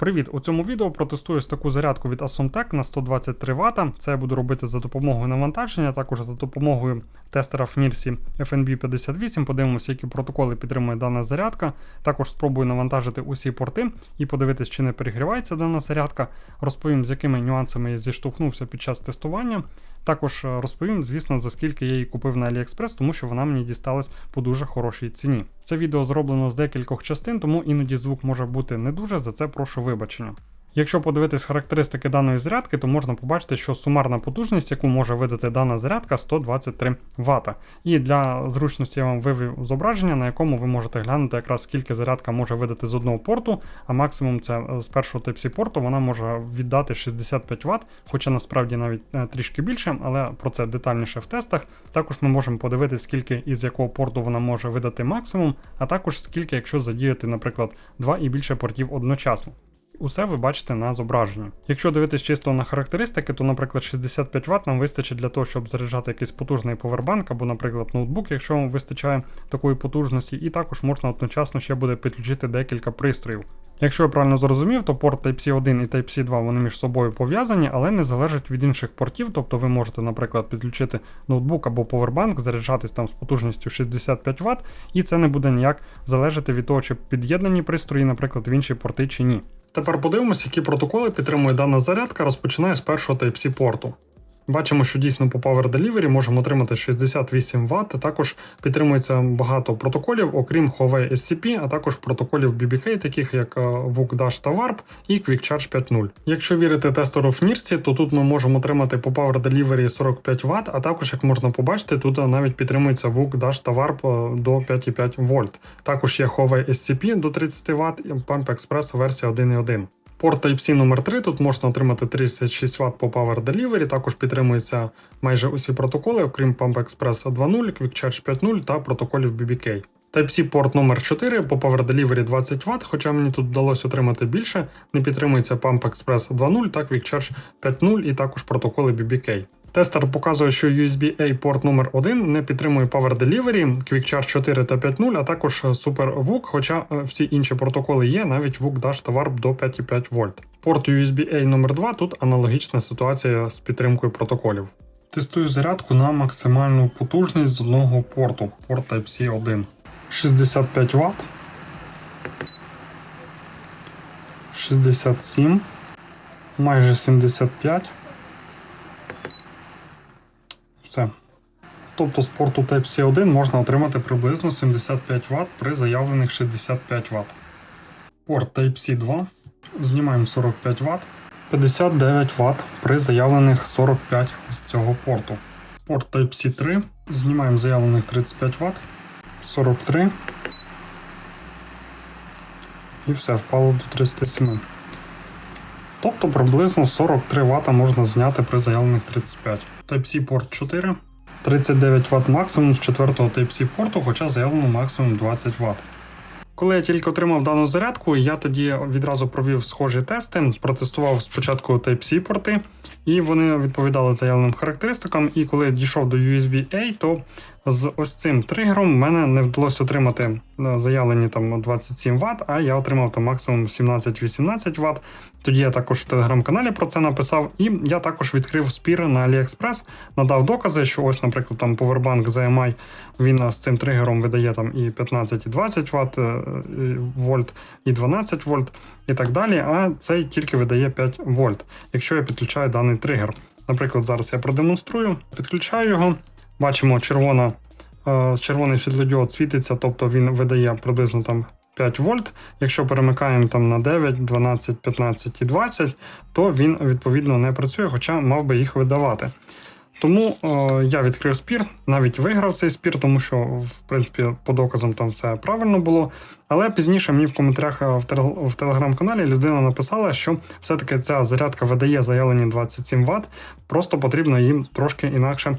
Привіт! У цьому відео протестую таку зарядку від Asomtec на 123 Вт. Це я буду робити за допомогою навантаження, також за допомогою тестера FNIRSI FNB58. Подивимося, які протоколи підтримує дана зарядка. Також спробую навантажити усі порти і подивитись, чи не перегрівається дана зарядка. Розповім, з якими нюансами я зіштовхнувся під час тестування. Також е, розповім, звісно, за скільки я її купив на AliExpress, тому що вона мені дісталась по дуже хорошій ціні. Це відео зроблено з декількох частин, тому іноді звук може бути не дуже, за це прошу вибачення. Якщо подивитись характеристики даної зарядки, то можна побачити, що сумарна потужність, яку може видати дана зарядка, 123 Вт. І для зручності я вам вивів зображення, на якому ви можете глянути, якраз скільки зарядка може видати з одного порту, а максимум це е, з першого Type-C порту вона може віддати 65 Вт, хоча насправді навіть е, трішки більше, але про це детальніше в тестах. Також ми можемо подивитися, скільки із якого порту вона може видати максимум, а також скільки, якщо задіяти, наприклад, два і більше портів одночасно. Усе ви бачите на зображенні. Якщо дивитись чисто на характеристики, то, наприклад, 65 Вт нам вистачить для того, щоб заряджати якийсь потужний повербанк або, наприклад, ноутбук, якщо вам вистачає такої потужності, і також можна одночасно ще буде підключити декілька пристроїв. Якщо я правильно зрозумів, то порт Type-C 1 і Type-C 2 вони між собою пов'язані, але не залежать від інших портів. Тобто ви можете, наприклад, підключити ноутбук або повербанк, заряджатись там з потужністю 65 Вт, і це не буде ніяк залежати від того, чи під'єднані пристрої, наприклад, в інші порти чи ні. Тепер подивимося, які протоколи підтримує дана зарядка, розпочинає з першого Type-C порту. Бачимо, що дійсно по Power Delivery можемо отримати 68 Вт. Також підтримується багато протоколів, окрім Huawei SCP, а також протоколів BBK, таких як е, Dash та Warp і QuickCharge 5.0. Якщо вірити тестеру в NIRSI, то тут ми можемо отримати по Power Delivery 45 Вт, а також, як можна побачити, тут навіть підтримується VOOC Dash та Warp е, до 5,5 вольт. Також є Huawei SCP до 30 Вт і Pump Express версія 1.1. Порт Type-C номер 3 тут можна отримати 36 Вт по Power Delivery, також підтримуються майже усі протоколи, окрім Pump Express 2.0, QuickCharge 5.0 та протоколів BBK. Type-C порт номер 4 по Power Delivery 20 Вт, хоча мені тут вдалося отримати більше, не підтримується Pump Express 2.0 та QuickCharge 5.0 і також протоколи BBK. Тестер показує, що USB-A порт номер 1 не підтримує Power Delivery, QuickCharge 4 та 5.0, а також Super VOOC, хоча е, всі інші протоколи є, навіть VOOC Dash та Warp до 5,5 вольт. Порт USB-A номер 2 тут аналогічна ситуація з підтримкою протоколів. Тестую зарядку на максимальну потужність з одного порту, порт Type-C 1. 65 Вт. 67, майже 75. Все. Тобто з порту Type-C 1 можна отримати приблизно 75 Вт при заявлених 65 Вт. Порт Type-C 2. Знімаємо 45 Вт. 59 Вт при заявлених 45 з цього порту. Порт Type-C 3. Знімаємо заявлених 35 Вт. 43. І все, впало до 37. Тобто приблизно 43 Вт можна зняти при заявлених 35. Type-C порт 4. 39 Вт максимум з 4 Type-C порту, хоча заявлено максимум 20 Вт. Коли я тільки отримав дану зарядку, я тоді відразу провів схожі тести, протестував спочатку Type-C порти, і вони відповідали заявленим характеристикам. І коли я дійшов до USB-A, то з ось цим тригером в мене не вдалося отримати е, заявлені там 27 Вт, а я отримав там максимум 17-18 Вт. Тоді я також в телеграм-каналі про це написав, і я також відкрив спір на AliExpress, надав докази, що ось, наприклад, там Powerbank ZMI, він з цим тригером видає там і 15, і 20 Вт вольт, і 12 вольт, і так далі. А цей тільки видає 5 вольт, якщо я підключаю даний тригер. Наприклад, зараз я продемонструю, підключаю його. Бачимо, червона, е, червоний світлодіод світиться, тобто він видає приблизно там 5 вольт. Якщо перемикаємо там на 9, 12, 15 і 20, то він відповідно не працює, хоча мав би їх видавати. Тому е, я відкрив спір, навіть виграв цей спір, тому що, в принципі, по доказам там все правильно було. Але пізніше мені в коментарях в, тел- в телеграм-каналі людина написала, що все-таки ця зарядка видає заявлені 27 Вт, просто потрібно їм трошки інакше е,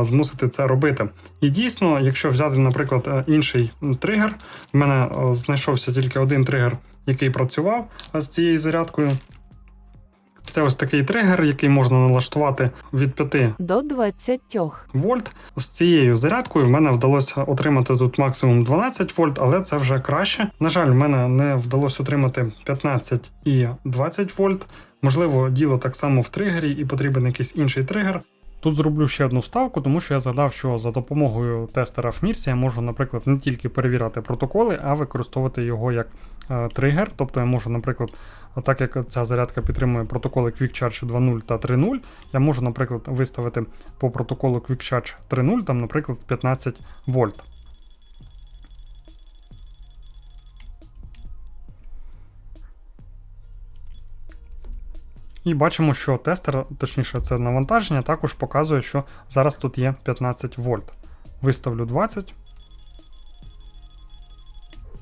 змусити це робити. І дійсно, якщо взяти, наприклад, е, інший тригер, в мене е, знайшовся тільки один тригер, який працював е, з цією зарядкою. Це ось такий тригер, який можна налаштувати від 5 до 20. вольт. З цією зарядкою в мене вдалося отримати тут максимум 12 вольт, але це вже краще. На жаль, в мене не вдалося отримати 15 і 20 вольт. Можливо, діло так само в тригері і потрібен якийсь інший тригер. Тут зроблю ще одну ставку, тому що я згадав, що за допомогою тестера FNIRS я можу, наприклад, не тільки перевіряти протоколи, а використовувати його як е, тригер. Тобто я можу, наприклад, так як ця зарядка підтримує протоколи Quick Charge 2.0 та 3.0, я можу, наприклад, виставити по протоколу Quick Charge 3.0, там, наприклад, 15 вольт. І бачимо, що тестер, точніше, це навантаження, також показує, що зараз тут є 15 вольт. Виставлю 20.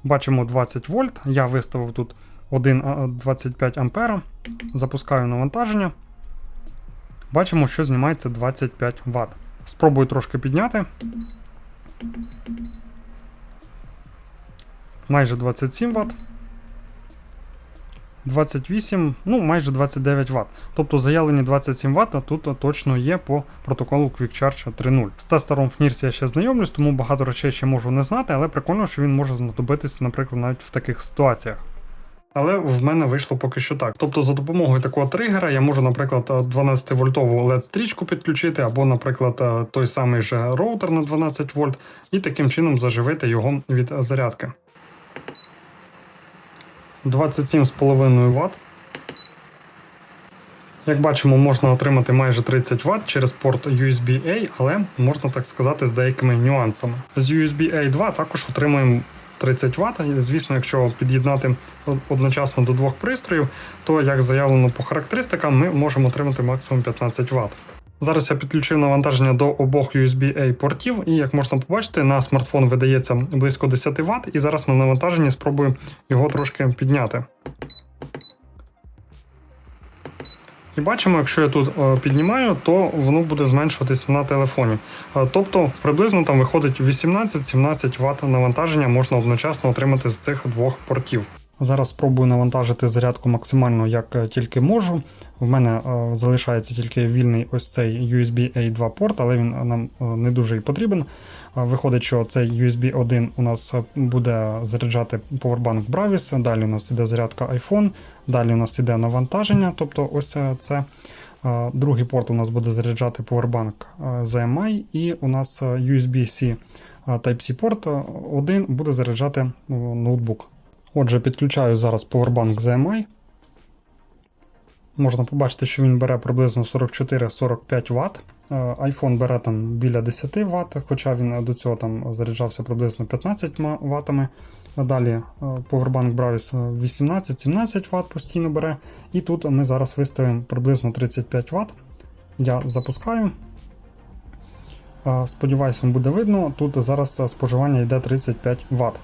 Бачимо 20 вольт. Я виставив тут 1,25 ампера. Запускаю навантаження. Бачимо, що знімається 25 Вт. Спробую трошки підняти. Майже 27 Вт. 28, ну майже 29 Вт. Тобто заявлені 27 Вт тут точно є по протоколу Quick Charge 3.0. З тестером FNIRS я ще знайомлюсь, тому багато речей ще можу не знати, але прикольно, що він може знадобитися, наприклад, навіть в таких ситуаціях. Але в мене вийшло поки що так. Тобто, за допомогою такого тригера я можу, наприклад, 12-вольтову LED-стрічку підключити, або, наприклад, той самий же роутер на 12 вольт, і таким чином заживити його від зарядки. 27,5 Вт. Як бачимо, можна отримати майже 30 Вт через порт USB-A, але можна так сказати з деякими нюансами. З USB-A 2 також отримуємо 30 Вт. Звісно, якщо під'єднати одночасно до двох пристроїв, то як заявлено по характеристикам, ми можемо отримати максимум 15 Вт. Зараз я підключив навантаження до обох USB-A портів, і як можна побачити, на смартфон видається близько 10 Вт, і зараз на навантаженні спробую його трошки підняти. І бачимо, якщо я тут е, піднімаю, то воно буде зменшуватися на телефоні. Е, тобто приблизно там виходить 18-17 Вт навантаження можна одночасно отримати з цих двох портів. Зараз спробую навантажити зарядку максимально як е, тільки можу. В мене е, залишається тільки вільний ось цей USB A2 порт, але він нам е, не дуже і потрібен. Виходить, що цей USB 1 у нас буде заряджати Powerbank Bravis, далі у нас іде зарядка iPhone, далі у нас іде навантаження, тобто ось це. Другий порт у нас буде заряджати Powerbank ZMI, і у нас USB-C Type-C порт е, один буде заряджати ноутбук. Отже, підключаю зараз Powerbank ZMI. Можна побачити, що він бере приблизно 44-45 Вт. Е, iPhone бере там біля 10 Вт, хоча він до цього там заряджався приблизно 15 Вт. Далі е, Powerbank Bravis 18-17 Вт постійно бере. І тут ми зараз виставимо приблизно 35 Вт. Я запускаю. Е, Сподіваюсь, вам буде видно. Тут зараз споживання йде 35 Вт.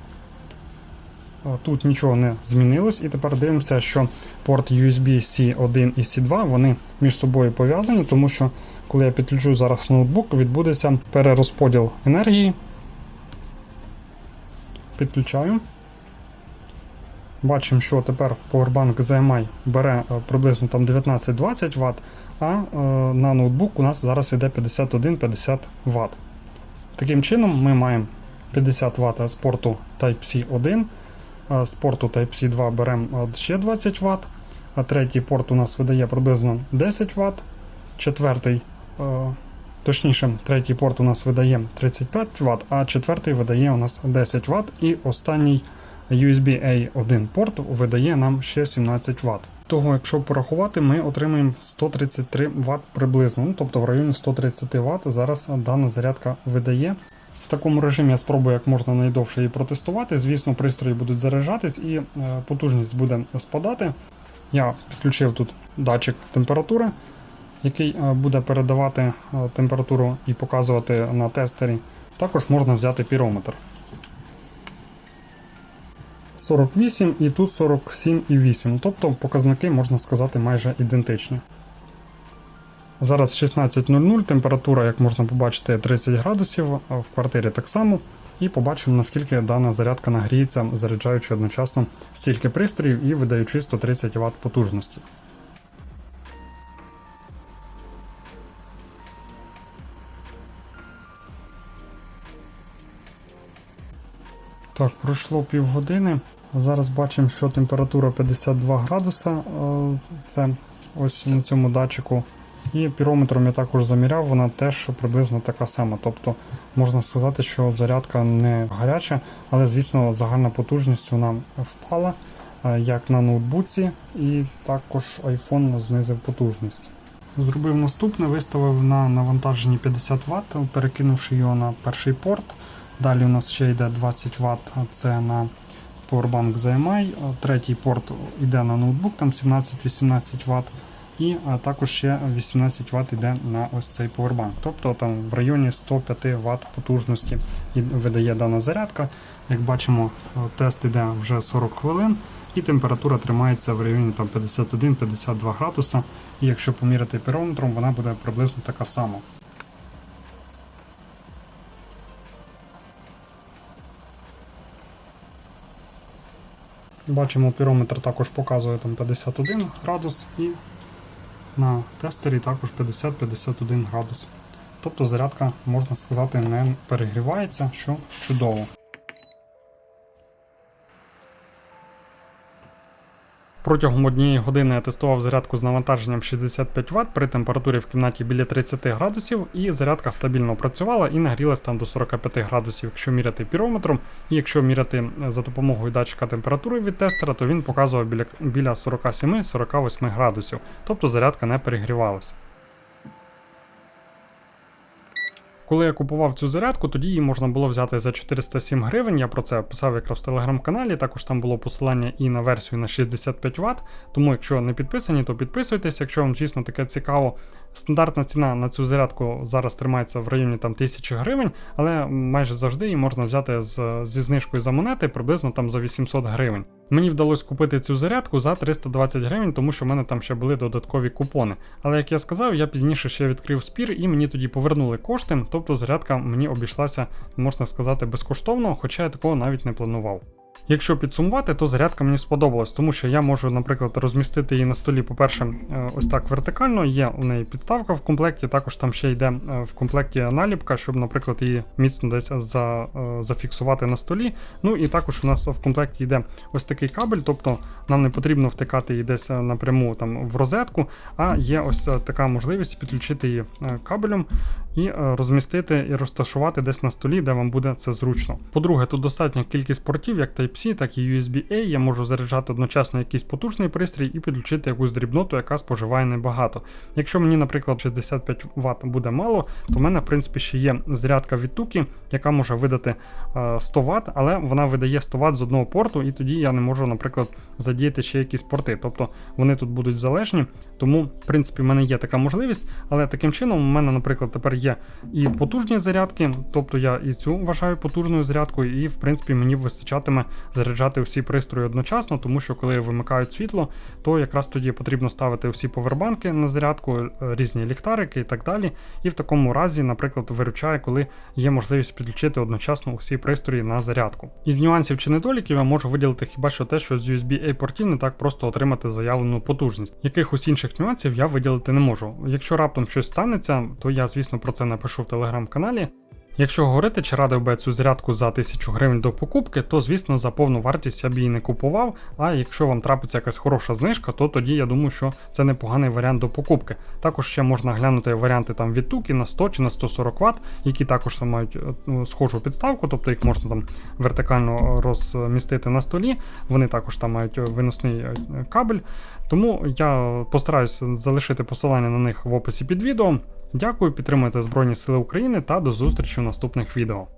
Тут нічого не змінилось, і тепер дивимося, що порт USB C1 і C2 вони між собою пов'язані, тому що коли я підключу зараз ноутбук, відбудеться перерозподіл енергії. Підключаю. Бачимо, що тепер Powerbank ZMI бере е, приблизно там 19-20 Вт, а е, на ноутбук у нас зараз йде 51-50 Вт. Таким чином, ми маємо 50 Вт з порту Type-C 1. З порту Type-C 2 беремо ще 20 Вт, а третій порт у нас видає приблизно 10 Вт. Четвертий, точніше, третій порт у нас видає 35 Вт, а четвертий видає у нас 10 Вт. І останній USB A1 порт видає нам ще 17 Вт. Того, якщо порахувати, ми отримаємо 133 Вт приблизно, ну, тобто в районі 130 Вт зараз дана зарядка видає. Такому режимі я спробую як можна найдовше її протестувати. Звісно, пристрої будуть заряджатись і е, потужність буде спадати. Я підключив тут датчик температури, який е, буде передавати е, температуру і показувати на тестері. Також можна взяти пірометр. 48 і тут 47,8. Тобто показники, можна сказати, майже ідентичні. Зараз 16.00, температура, як можна побачити, 30 градусів, в квартирі так само. І побачимо, наскільки дана зарядка нагріється, заряджаючи одночасно стільки пристроїв і видаючи 130 Вт потужності. Так, пройшло півгодини. Зараз бачимо, що температура 52 градуса. Е, це ось на цьому датчику. І пірометром я також заміряв, вона теж приблизно така сама. Тобто можна сказати, що зарядка не гаряча, але звісно загальна потужність вона впала, е, як на ноутбуці, і також iPhone знизив потужність. Зробив наступне, виставив на навантаженні 50 Вт, перекинувши його на перший порт. Далі у нас ще йде 20 Вт, це на Powerbank ZMI. Третій порт йде на ноутбук, там 17-18 Вт. І також ще 18 Вт йде на ось цей Powerbank. Тобто там в районі 105 Вт потужності видає дана зарядка. Як бачимо, е, тест йде вже 40 хвилин, і температура тримається в районі 51-52 градуса. І якщо поміряти пірометром, вона буде приблизно така сама. Бачимо, пірометр також показує там 51 градус і на тестері також 50-51 градус. Тобто зарядка, можна сказати, не перегрівається, що чудово. Протягом однієї години я тестував зарядку з навантаженням 65 Вт при температурі в кімнаті біля 30 градусів, і зарядка стабільно працювала і нагрілась там до 45 градусів, якщо міряти пірометром. І якщо міряти е, за допомогою датчика температури від тестера, то він показував біля 47-48 градусів. Тобто зарядка не перегрівалася. Коли я купував цю зарядку, тоді її можна було взяти за 407 гривень. Я про це писав якраз в телеграм-каналі. Також там було посилання і на версію на 65 Вт. Тому, якщо не підписані, то підписуйтесь, якщо вам, звісно, таке цікаво. Стандартна ціна на цю зарядку зараз тримається в районі там 1000 гривень, але майже завжди її можна взяти з, зі знижкою за монети приблизно там за 800 гривень. Мені вдалося купити цю зарядку за 320 гривень, тому що в мене там ще були додаткові купони. Але як я сказав, я пізніше ще відкрив спір і мені тоді повернули кошти, тобто зарядка мені обійшлася, можна сказати, безкоштовно, хоча я такого навіть не планував. Якщо підсумувати, то зарядка мені сподобалась, тому що я можу, наприклад, розмістити її на столі, по-перше, е, ось так вертикально. Є у неї підставка в комплекті, також там ще йде е, в комплекті наліпка, щоб, наприклад, її міцно десь за, е, зафіксувати на столі. Ну і також у нас в комплекті йде ось такий кабель, тобто нам не потрібно втикати її десь напряму там в розетку, а є ось така можливість підключити її кабелем і розмістити і розташувати десь на столі, де вам буде це зручно. По-друге, тут достатня кількість портів, як Type-C, так і USB-A. Я можу заряджати одночасно якийсь потужний пристрій і підключити якусь дрібноту, яка споживає небагато. Якщо мені, наприклад, 65 Вт буде мало, то в мене, в принципі, ще є зарядка від Туки, яка може видати 100 Вт, але вона видає 100 Вт з одного порту, і тоді я не можу, наприклад, задіяти ще якісь порти. Тобто вони тут будуть залежні. Тому, в принципі, в мене є така можливість, але таким чином, у мене, наприклад, тепер є і потужні зарядки, тобто я і цю вважаю потужною зарядкою, і в принципі мені вистачатиме заряджати всі пристрої одночасно, тому що коли вимикають світло, то якраз тоді потрібно ставити всі повербанки на зарядку, е, різні ліхтарики і так далі. І в такому разі, наприклад, виручає, коли є можливість підключити одночасно всі пристрої на зарядку. Із нюансів чи недоліків я можу виділити хіба що те, що з USB-A портів не так просто отримати заявлену потужність. Якихось інших нюансів я виділити не можу. Якщо раптом щось станеться, то я, звісно, про це напишу в телеграм-каналі. Якщо говорити, чи радив би цю зарядку за 1000 гривень до покупки, то звісно за повну вартість я б її не купував. А якщо вам трапиться якась хороша знижка, то тоді я думаю, що це непоганий варіант до покупки. Також ще можна глянути варіанти там від туки на 100 чи на 140 Вт, які також мають ну, схожу підставку, тобто їх можна там вертикально розмістити на столі. Вони також там мають виносний е, кабель. Тому я постараюсь залишити посилання на них в описі під відео. Дякую, підтримуйте Збройні Сили України та до зустрічі в наступних відео.